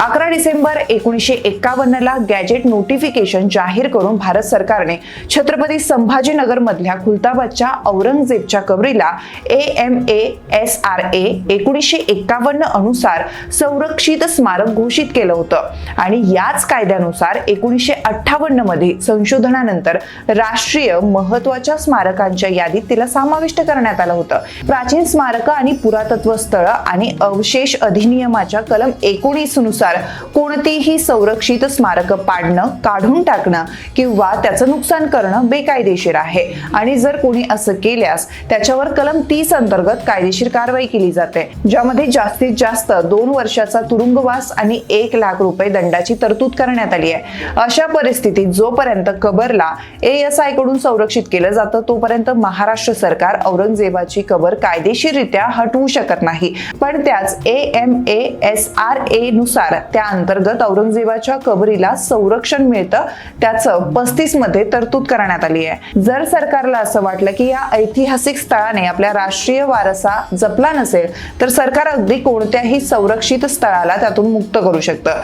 अकरा डिसेंबर एकोणीसशे एक्कावन्नला gadget notification जाहीर करून भारत सरकारने छत्रपती संभाजीनगर मधल्या खुलताबादच्या औरंगजेबच्या कबरीला A M A S R A एकोणीसशे एक्कावन्न अनुसार संरक्षित स्मारक घोषित केलं होतं. आणि याच कायद्यानुसार एकोणीसशे अठ्ठावन्नमध्ये संशोधनानंतर राष्ट्रीय महत्त्वाच्या स्मारकांच्या यादीत तिला समाविष्ट करण्यात आलं होतं. प्राचीन स्मारकं आणि पुरातत्व स्थळं आणि अवशेष अधिनियमाच्या कलम एकोणीसनुसार कोणतीही संरक्षित स्मारक पाडणं काढून टाकणं किंवा त्याचं नुकसान करणं बेकायदेशीर आहे. आणि जर कोणी असं केल्यास त्याच्यावर कलम तीस अंतर्गत कायदेशीर कारवाई केली जाते ज्यामध्ये जास्तीत जास्त दोन वर्षाचा तुरुंगवास आणि एक लाख रुपये दंडाची तरतूद करण्यात आली आहे. अशा परिस्थितीत जोपर्यंत कबरला एएसआयकडून संरक्षित केलं जातं तोपर्यंत महाराष्ट्र सरकार औरंगजेबाची कबर कायदेशीररित्या हटवू शकत नाही. पण त्याच A M A S R A नुसार त्या अंतर्गत औरंगजेबाच्या कबरीला संरक्षण मिळतं. त्याचं पस्तीसमध्ये तरतूद करण्यात आली आहे. जर सरकारला असं वाटलं की या ऐतिहासिक स्थळाने आपल्या राष्ट्रीय वारसा जपला नसेल तर सरकार अगदी कोणत्याही संरक्षित स्थळाला त्यातून मुक्त करू शकतं.